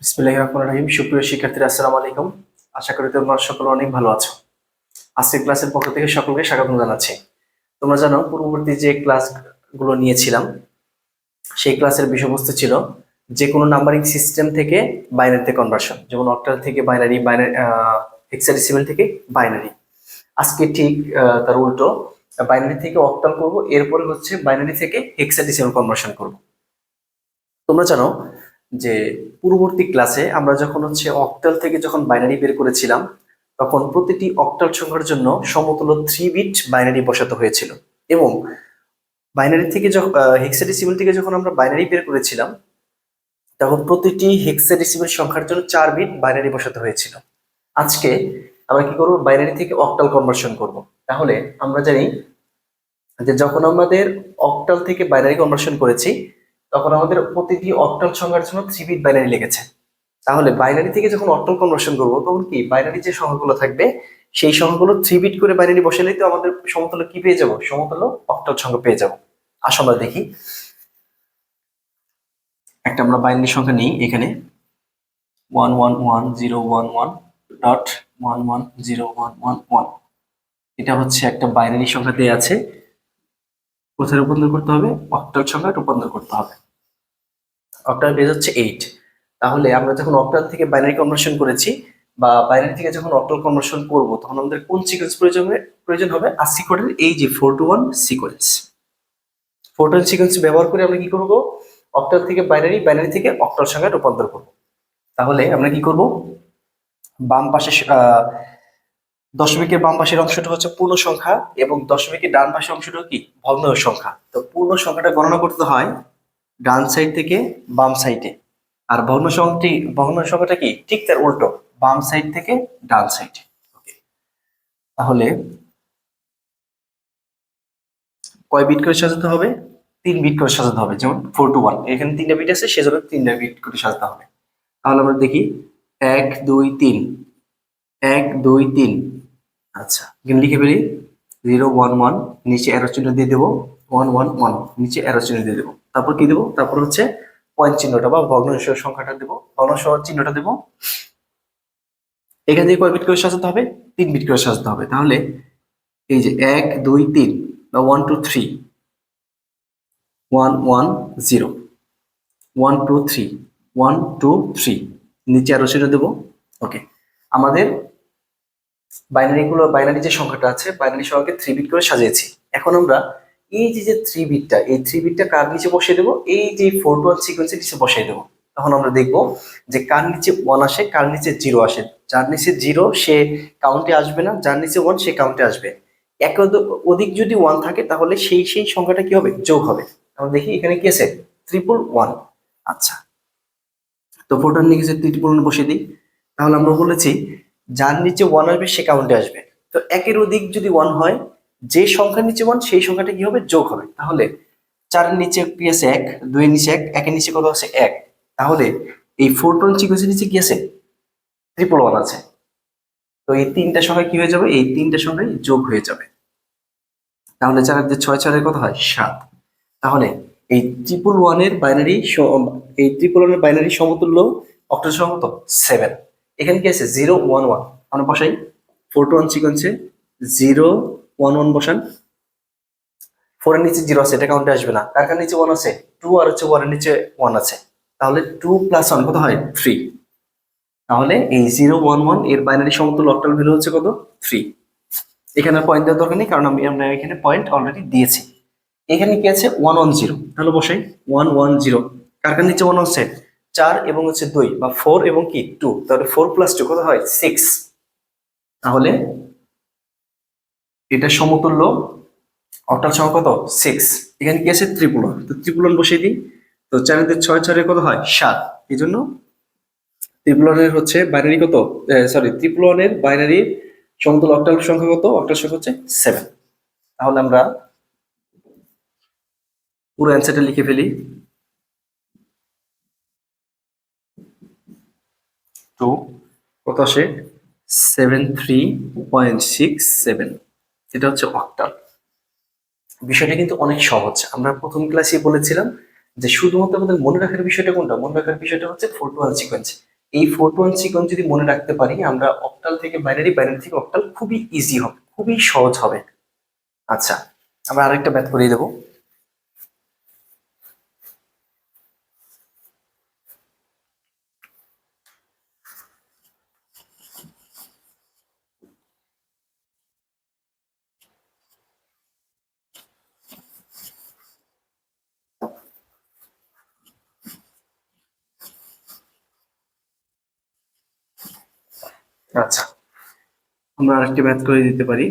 বিসমিল্লাহ রহমান রহিম। সুপ্রিয় শিক্ষার্থীরা, আসসালামু আলাইকুম। আশা করি তোমরা সকলে অনেক ভালো আছো। আজকের ক্লাসের পক্ষ থেকে সকলকে স্বাগত জানাচ্ছি। তোমরা জানো, পূর্ববর্তী যে ক্লাসগুলো নিয়েছিলাম, সেই ক্লাসের বিষয়বস্তু ছিল যে কোনো নাম্বারিং সিস্টেম থেকে বাইনারিতে কনভার্সন যেমন অক্টাল থেকে বাইনারি বাইনারি হেক্সাডেসিমেল থেকে বাইনারি আজকে ঠিক তার উল্টো বাইনারি থেকে অক্টাল করব, এরপরে হচ্ছে বাইনারি থেকে হেক্সাডেসিমেল কনভার্সন করব। তোমরা জানো যে পূর্ববর্তী ক্লাসে আমরা যখন হচ্ছে অক্টাল থেকে যখন বাইনারি বের করেছিলাম, তখন প্রতিটি অক্টাল সংখ্যার জন্য সমতুল্য থ্রি বিট বাইনারি বসাতে হয়েছিল। এবং বাইনারি থেকে যখন হেক্সাডেসিমেল থেকে যখন আমরা বাইনারি বের করেছিলাম, তখন প্রতিটি হেক্সাডেসিমেল সংখ্যার জন্য চার বিট বাইনারি বসাতে হয়েছিল। আজকে আমরা কি করব? বাইনারি থেকে অক্টাল কনভার্সন করব। তাহলে আমরা জানি যে যখন আমাদের অক্টাল থেকে বাইনারি কনভার্সন করেছি তখন আমাদের প্রতিটি অক্টাল সংখ্যার জন্য থ্রি বিট বাইনারি লেগেছে। তাহলে বাইনারি থেকে যখন অক্টাল কনভার্সন করব, তখন কি বাইনারি যে সংখ্যাগুলো থাকবে, সেই সংখ্যাগুলো থ্রি বিট করে বাইনারি বসালেই তো আমাদের সমতল কি পেয়ে যাব? সমতল অক্টাল সংখ্যা পেয়ে যাব। আসো আমরা দেখি। একটা আমরা বাইনারি সংখ্যা নিই এখানে। One one one zero one one dot one one zero one one one এটা হচ্ছে একটা বাইনারি সংখ্যা দেওয়া আছে। কোথায় রূপান্তর করতে হবে? অক্টাল সংখ্যা রূপান্তর করতে হবে। অক্টাল বেজ হচ্ছে এইট তাহলে আমরা যখন অক্টাল থেকে বাইনারি কনভার্সন করেছি বা বাইনারি থেকে যখন অক্টাল কনভার্সন করব, তখন আমাদের কোন সিকোয়েন্স প্রয়োজন হবে? প্রয়োজন হবে আসি কোডের এই যে four two one sequence four two sequence ব্যবহার করে আমরা কি করব? অক্টাল থেকে বাইনারি বাইনারি থেকে অক্টাল সংখ্যায় রূপান্তর করব। তাহলে আমরা কি করব? বাম পাশে দশমিকের বাম পাশের অংশটা হচ্ছে পূর্ণ সংখ্যা এবং দশমিকের ডান পাশের অংশটা কি? ভগ্ন সংখ্যা। তো পূর্ণ সংখ্যাটা গণনা করতে হয় ডান সাইড থেকে বাম সাইডে আর ভগ্ন সংখ্যাটি ভগ্ন সংখ্যাটা কি? ঠিক তার উল্টো, বাম সাইড থেকে ডান সাইডে তাহলে কয় বিট করে সাজাতে হবে? তিন বিট করে সাজাতে হবে, যেমন ফোর টু ওয়ান এখানে তিনটা বিট আছে, সেজন্য তিনটা বিট করে সাজাতে হবে। তাহলে আমরা দেখি, এক, দুই, তিন। এক, দুই, তিন। আচ্ছা এখানে লিখে ফেলি, জিরো ওয়ান ওয়ান, নিচে অ্যারো চিহ্ন দিয়ে দেবো, ওয়ান ওয়ান ওয়ান, নিচে অ্যারো চিহ্ন দিয়ে দেবো। তারপর কি দেবো? তারপর হচ্ছে পয়েন্ট চিহ্নটা বা ভগ্নাংশ সংখ্যাটা দেবো। ভগ্নাংশ চিহ্নটা দেবো। এখান থেকে কয় বিট করে সাজাতে হবে? তিন বিট করে সাজাতে হবে। তাহলে এই যে এক, দুই, তিন, বা one two three one one zero one two three one two three নিচে আরও দেবো। ওকে আমাদের বাইনারি গুলো বাইনারি যে সংখ্যাটা আছে বাইনারি সংখ্যাকে থ্রি বিট করে সাজিয়েছি। এখন আমরা এই যে যে থ্রি বিটটা এই থ্রি বিটটা কার নিচে বসিয়ে দেবো? এই যে ফোর টু ওয়ান সিকোয়েন্সের নিচে বসিয়ে দেবো। তখন আমরা দেখব যে কার নিচে ওয়ান আসে, কার নিচে জিরো আসে। যার নিচে জিরো সে কাউন্টে আসবে না। যার নিচে ওয়ান সে কাউন্টে আসবে। এক অধিক যদি ওয়ান থাকে, তাহলে সেই সেই সংখ্যাটা কি হবে? যোগ হবে। আমরা দেখি এখানে কি আছে? ট্রিপল ওয়ান আচ্ছা। তো ফোরটার নিচে ট্রিপল ওয়ান বসিয়ে দিই। তাহলে আমরা বলেছি যার নিচে ওয়ান আসবে, সে কাউন্টে আসবে। তো একের অধিক যদি ওয়ান হয়, যে সংখ্যার নিচে ওয়ান সেই সংখ্যাটা কি হবে? যোগ হবে। তাহলে চারের নিচে কি আছে? এক। দুইয়ের নিচে এক। একের নিচে কত আছে? এক। তাহলে এই ফোর টোন সিকোয়েন্সের নিচে কি আছে? ট্রিপল ওয়ান আছে। তো এই তিনটা সংখ্যা কি হয়ে যাবে? এই তিনটা সংখ্যাই যোগ হয়ে যাবে। তাহলে চার যে ছয়, চারের কত হয়? সাত। তাহলে এই ট্রিপল ওয়ানের বাইনারি এই ট্রিপল ওয়ানের বাইনারি সমতুল্য অক্টাল সংখ্যা কত? সেভেন এখানে কি আছে? জিরো ওয়ান ওয়ান আমরা বসাই। ফোর টু ওয়ান সিকোয়েন্সে জিরো ওয়ান ওয়ান বসান। ফোর এর নিচে জিরো আছে, এটা কাউন্টে আসবে না। কার কার নিচে ওয়ান আছে। টু আর হচ্ছে ওয়ানের নিচে ওয়ান আছে। তাহলে টু প্লাস ওয়ান কত হয়? থ্রি তাহলে এই জিরো ওয়ান ওয়ানের বাইনারি সমতুল্য অক্টাল ভ্যালু হচ্ছে কত? থ্রি এখানে পয়েন্ট দেওয়ার দরকার নেই, কারণ আমি আমরা এখানে পয়েন্ট অলরেডি দিয়েছি। এখানে কি আছে? ওয়ান ওয়ান জিরো তাহলে বসাই। ওয়ান ওয়ান জিরো কার কার নিচে ওয়ান আছে? চার এবং হচ্ছে দুই বা ফোর এবং কি? টু তাহলে ফোর প্লাস টু কত হয়? সিক্স তাহলে এটা সমতুল্য অক্টাল সংখ্যা কত? সিক্স এখানে কি আছে? ত্রিপুলন তো ত্রিপুলন বসিয়ে দিই। তো চারিতে ছয় ছয় কত হয়? সাত। এই জন্য ত্রিপুলনের হচ্ছে বাইনারি কত? সরি ত্রিপুলনের বাইনারি সমতুল্য অক্টাল সংখ্যা কত? অক্টাল সংখ্যা হচ্ছে সেভেন তাহলে আমরা পুরো অ্যান্সারটা লিখে ফেলি। টু কত আসে? Seven three point six seven. এটা হচ্ছে অক্টাল বিষয়টা কিন্তু অনেক সহজ। আমরা প্রথম ক্লাসে বলেছিলাম যে শুধুমাত্র আমাদের মনে রাখার বিষয়টা কোনটা? মনে রাখার বিষয়টা হচ্ছে ফোর টু ওয়ান সিকোয়েন্স এই ফোর টু ওয়ান সিকোয়েন্স যদি মনে রাখতে পারি, আমরা অক্টাল থেকে বাইনারি বাইনারি থেকে অক্টাল খুবই ইজি হবে, খুবই সহজ হবে। আচ্ছা আমরা আরেকটা ব্যাথ করিয়ে দেবো। আচ্ছা আমরা আরেকটি ম্যাথ করে দিতে পারি।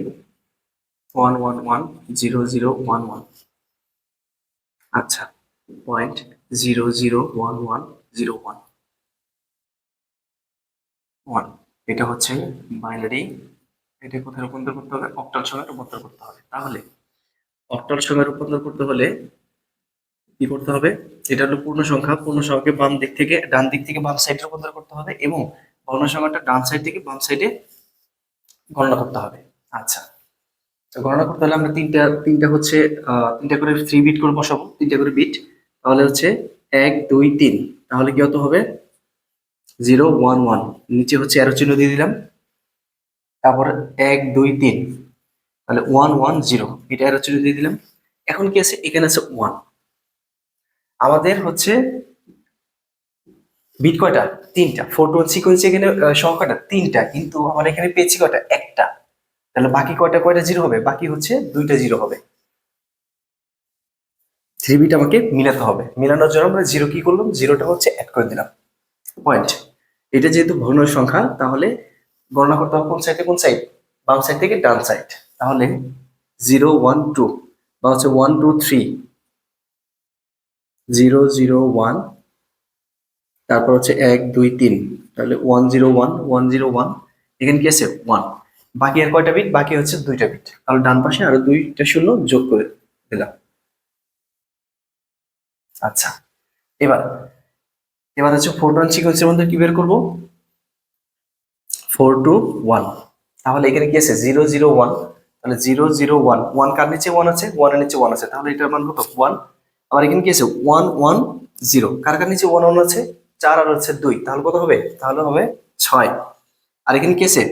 One one one zero zero one one আচ্ছা point zero zero one one zero one one এটা হচ্ছে বাইনারি এটা কোথায় রূপান্তর করতে হবে? অক্টাল সংখ্যা রূপান্তর করতে হবে। তাহলে অক্টাল সংখ্যা রূপান্তর করতে হলে কি করতে হবে? এটা হলো পূর্ণ সংখ্যা পূর্ণ সংখ্যাকে বাম দিক থেকে, ডান দিক থেকে বাম সাইডে রূপান্তর করতে হবে এবং ভগ্ন সংখ্যাটা ডান সাইড থেকে বাম সাইডে গণনা করতে হবে। আচ্ছা। তো গণনা করতে হলে আমরা তিনটা তিনটা হচ্ছে তিনটা করে থ্রি বিট করে বসাবো, তিনটা করে বিট তাহলে হচ্ছে এক, দুই, তিন। তাহলে কি হতে হবে? জিরো ওয়ান ওয়ান নিচে হচ্ছে অ্যারো চিহ্ন দিয়ে দিলাম। তারপর এক, দুই, তিন। তাহলে ওয়ান ওয়ান জিরো এটা অ্যারো চিহ্ন দিয়ে দিলাম। এখন কি আছে? এখানে আছে ওয়ান আমাদের হচ্ছে বিট কয়টা? তিনটা। টু সিকোয়েন্স এখানে সংখ্যাটা তিনটা, কিন্তু আমার এখানে পেয়েছি কয়টা? একটা। তাহলে বাকি কয়টা কয়টা জিরো হবে? বাকি হচ্ছে দুইটা জিরো হবে। থ্রি বিট আমাকে মিলাতে হবে। মিলানোর জন্য আমরা জিরো কি করলাম? জিরোটা হচ্ছে অ্যাড করে দিলাম। পয়েন্ট এটা যেহেতু ভগ্ন সংখ্যা, তাহলে গণনা করতে হবে কোন সাইডে কোন সাইড বাম সাইড থেকে ডান সাইড তাহলে জিরো ওয়ান টু বা হচ্ছে one two three zero zero one তারপর হচ্ছে এক, দুই, তিন। তাহলে one zero one one zero one এখানে কি আছে? ওয়ান বাকি আর কয়টা বিট বাকি হচ্ছে দুইটা বিট তাহলে ডান পাশে আরও দুইটা শূন্য যোগ করে দিলাম। আচ্ছা এবার এবার হচ্ছে ফোর টু ওয়ান সিকোয়েন্সের মধ্যে কি বের করব? ফোর টু ওয়ান তাহলে এখানে কি আছে? জিরো জিরো ওয়ান তাহলে জিরো জিরো ওয়ান ওয়ান কার নিচে ওয়ান আছে? ওয়ান ওয়ানের নিচে ওয়ান আছে। তাহলে এটার মান কত? ওয়ান আবার এখানে কি আছে? ওয়ান ওয়ান জিরো কার কার নিচে ওয়ান ওয়ান আছে? চার আর হচ্ছে দুই, তাহলে কত হবে? তাহলে হবে ছয়। আর এখানে কেসে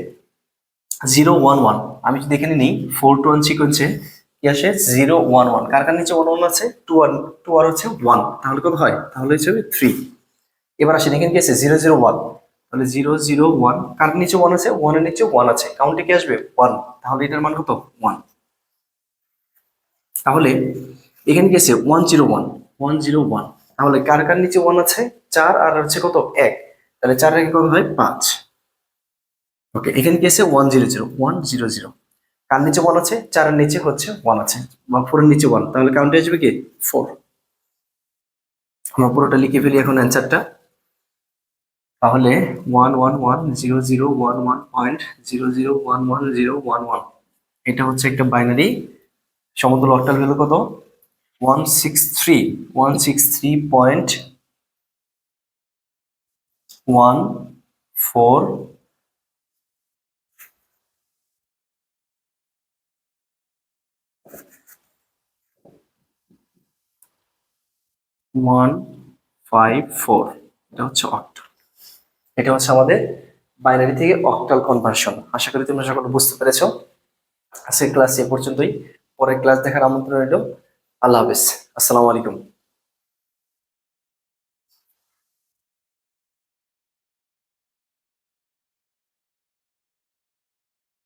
জিরো ওয়ান ওয়ান। আমি যদি এখানে নিই, ফোর টু ওয়ান সিকোয়েন্সে কি আসে? Zero one one. কার কার নিচে ওয়ান ওয়ান আছে? টু ওয়ান টু আর হচ্ছে ওয়ান। তাহলে কত হয়? তাহলে হচ্ছে থ্রি। এবার আসেন, এখানে কি আছে? Zero zero one. তাহলে জিরো জিরো ওয়ান। কার নিচে ওয়ান আছে? ওয়ানের নিচে ওয়ান আছে। কাউন্টে কি আসবে? ওয়ান। তাহলে এটার মান কত? ওয়ান। তাহলে এখানে কি আছে? One zero one. One zero one. তাহলে কার কার নিচে ওয়ান আছে? চার আর হচ্ছে কত? এক। তাহলে চার আগে কত হয়? পাঁচ। ওকে, এখানে কি আছে? One zero zero. One zero zero. কার নিচে ওয়ান আছে? চারের নিচে হচ্ছে ওয়ান আছে। বা ফোরের নিচে ওয়ান তাহলে কাউন্টে আসবে কি? ফোর আমরা পুরোটা লিখে ফেলি এখন অ্যান্সারটা তাহলে one one one zero zero one one point zero zero one one zero one one এটা হচ্ছে একটা বাইনারি সমতুল অক্টাল ভ্যালু কত? One six three one six three point one, four, one, five, four. এটা হচ্ছে অক্টাল। এটা হচ্ছে আমাদের বাইনারি থেকে অক্টাল কনভার্সন আশা করি তোমরা সকলে বুঝতে পেরেছ। আজকের ক্লাস এ পর্যন্তই। পরের ক্লাস দেখার আমন্ত্রণ রইল। আল্লাহ হাফেজ। আসসালামু আলাইকুম।